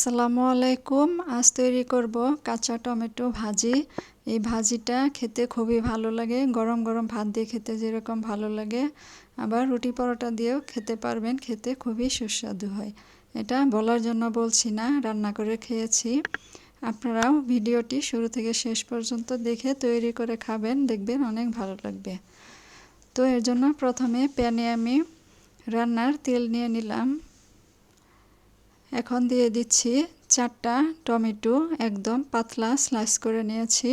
আসসালামু আলাইকুম আজ তৈরি করব কাঁচা টমেটো ভাজি। এই ভাজিটা খেতে খুবই ভালো লাগে। গরম গরম ভাত দিয়ে খেতে যেরকম ভালো লাগে। আবার রুটি পরোটা দিয়েও খেতে পারবেন। খেতে খুবই সুস্বাদু হয়। এটা বলার জন্য বলছি না, রান্না করে খেয়েছি। আপনারাও ভিডিওটি শুরু থেকে শেষ পর্যন্ত দেখে তৈরি করে খাবেন। দেখবেন অনেক ভালো লাগবে। তো এর জন্য প্রথমে প্যানে আমি রান্নার তেল নিয়ে নিলাম। এখন দিয়ে দিচ্ছি চারটা টমেটো একদম পাতলা স্লাইস করে নিয়েছি।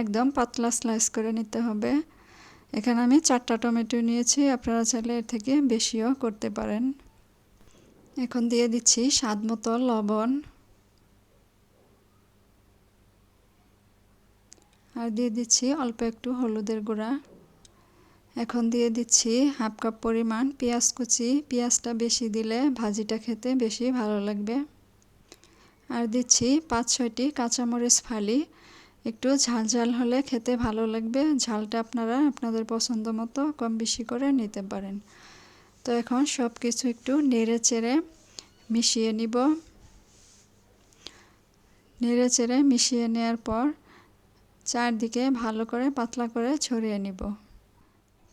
একদম পাতলা স্লাইস করে নিতে হবে। এখানে আমি চারটা টমেটো নিয়েছি, আপনারা চাইলে এর থেকে বেশিও করতে পারেন। এখন দিয়ে দিচ্ছি স্বাদ মতো লবণ। আর দিয়ে দিচ্ছি অল্প একটু হলুদের গুঁড়া। এখন দিয়ে দিচ্ছি হাফ কাপ পরিমাণ পেঁয়াজ কুচি। পেঁয়াজটা বেশি দিলে ভাজিটা খেতে বেশি ভালো লাগবে। আর দিচ্ছি পাঁচ ছয়টি কাঁচামরিচ ফালি। একটু ঝাল ঝাল হলে খেতে ভালো লাগবে। ঝালটা আপনারা আপনাদের পছন্দ মতো কম বেশি করে নিতে পারেন। তো এখন সব কিছু একটু নেড়ে চেড়ে মিশিয়ে নিব। নেড়ে চেড়ে মিশিয়ে নেওয়ার পর চারদিকে ভালো করে পাতলা করে ছড়িয়ে নিব।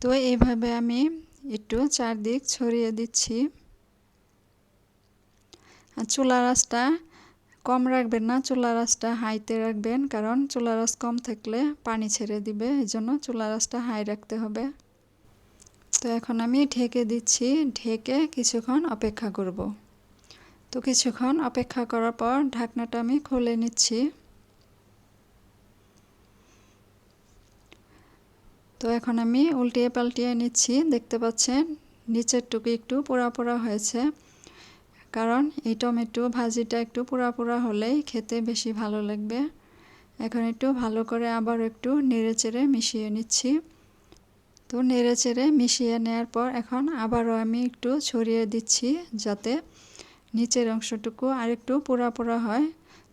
তো এইভাবে আমি একটু চারদিক ছড়িয়ে দিচ্ছি। চুলা রাসটা কম রাখবেন না, চুলা রাসটা হাইতে রাখবেন, কারণ চুলা রাস কম থাকলে পানি ছেড়ে দিবে এই জন্য চুলা রাসটা হাই রাখতে হবে। তো এখন আমি ঢেকে দিচ্ছি, ঢেকে কিছুক্ষণ অপেক্ষা করব। তো কিছুক্ষণ অপেক্ষা করার পর ঢাকনাটা আমি খুলে নিচ্ছি। তো এখন আমি উল্টিয়ে পাল্টিয়ে নিচ্ছি। দেখতে পাচ্ছেন, নিচের টুকু একটু পোড়া পোড়া হয়েছে। কারণ এই টমেটো ভাজিটা একটু পোড়া পোড়া হলেই খেতে বেশি ভালো লাগবে। এখন একটু ভালো করে আবার একটু নেড়ে চেড়ে মিশিয়ে নিচ্ছি। তো নেড়ে চেড়ে মিশিয়ে নেওয়ার পর এখন আবারও আমি একটু ছড়িয়ে দিচ্ছি যাতে নিচের অংশটুকু আর একটু পোড়া পোড়া হয়।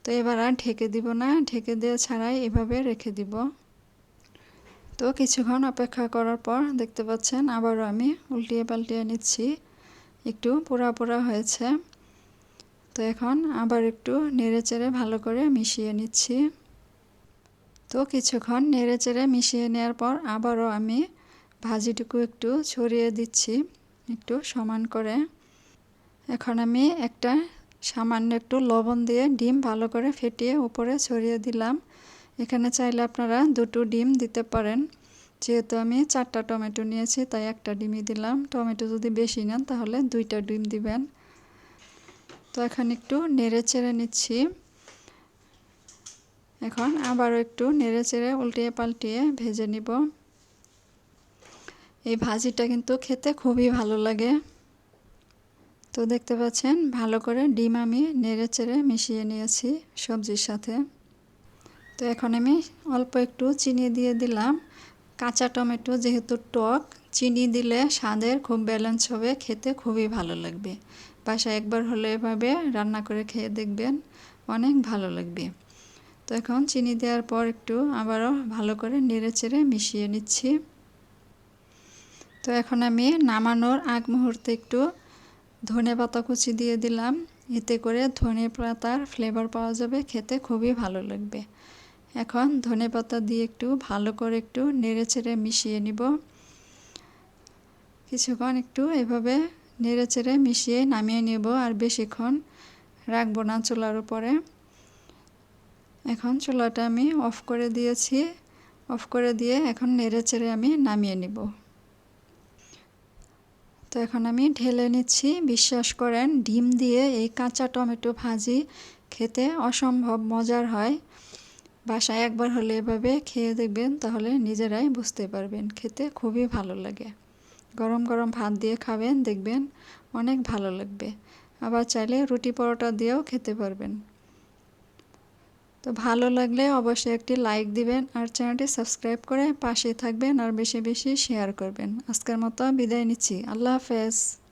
তো এবার আর ঢেকে দিব না, ঢেকে দেওয়া ছাড়াই এভাবে রেখে দিব। তো কিছুক্ষণ অপেক্ষা করার পর দেখতে পাচ্ছেন আবারও আমি উল্টিয়ে পাল্টিয়ে নিচ্ছি। একটু পোড়া পোড়া হয়েছে। তো এখন আবার একটু নেড়ে চেড়ে ভালো করে মিশিয়ে নিচ্ছি। তো কিছুক্ষণ নেড়ে চেড়ে মিশিয়ে নেওয়ার পর আবারও আমি ভাজিটুকু একটু ছড়িয়ে দিচ্ছি, একটু সমান করে। এখন আমি একটা সামান্য একটু লবণ দিয়ে ডিম ভালো করে ফেটিয়ে উপরে ছড়িয়ে দিলাম। এখানে চাইলে আপনারা দুটো ডিম দিতে পারেন। যেহেতু আমি চারটা টমেটো নিয়েছি, তাই একটা ডিমই দিলাম। টমেটো যদি বেশি নেন, তাহলে দুইটা ডিম দিবেন। তো এখন একটু নেড়ে চেড়ে নিচ্ছি। এখন আবারও একটু নেড়ে চেড়ে উল্টিয়ে পাল্টিয়ে ভেজে নিব। এই ভাজিটা কিন্তু খেতে খুবই ভালো লাগে। তো দেখতে পাচ্ছেন, ভালো করে ডিম আমি নেড়ে চেড়ে মিশিয়ে নিয়েছি সবজির সাথে। তো এখন আমি অল্প একটু চিনি দিয়ে দিলাম। কাঁচা টমেটো যেহেতু টক, চিনি দিলে স্বাদের খুব ব্যালেন্স হবে, খেতে খুবই ভালো লাগবে। বাসায় একবার হলে এভাবে রান্না করে খেয়ে দেখবেন, অনেক ভালো লাগবে। তো এখন চিনি দেওয়ার পর একটু আবারও ভালো করে নেড়ে চেড়ে মিশিয়ে নিচ্ছি। তো এখন আমি নামানোর আগ মুহূর্তে একটু ধনে পাতা কুচি দিয়ে দিলাম। এতে করে ধনে পাতার ফ্লেভার পাওয়া যাবে, খেতে খুবই ভালো লাগবে। এখন ধনে পাতা দিয়ে একটু ভালো করে একটু নেড়ে চেড়ে মিশিয়ে নিব। কিছুক্ষণ একটু এভাবে নেড়ে চেড়ে মিশিয়ে নামিয়ে নেব আর বেশিক্ষণ রাখব না চুলার উপরে। এখন চুলাটা আমি অফ করে দিয়েছি। অফ করে দিয়ে এখন নেড়ে চেড়ে আমি নামিয়ে নিব। তো এখন আমি ঢেলে নিচ্ছি। বিশ্বাস করেন, ডিম দিয়ে এই কাঁচা টমেটো ভাজি খেতে অসম্ভব মজার হয়। বাসায় একবার হলে এভাবে খেয়ে দেখবেন, তাহলে নিজেরাই বুঝতে পারবেন, খেতে খুবই ভালো লাগে। গরম গরম ভাত দিয়ে খাবেন, দেখবেন অনেক ভালো লাগবে। আবার চাইলে রুটি পরোটা দিয়েও খেতে পারবেন। তো ভালো লাগলে অবশ্যই একটি লাইক দিবেন আর চ্যানেলটি সাবস্ক্রাইব করে পাশে থাকবেন আর বেশি বেশি শেয়ার করবেন। আজকের মতো বিদায় নিচ্ছি। আল্লাহ হাফেজ।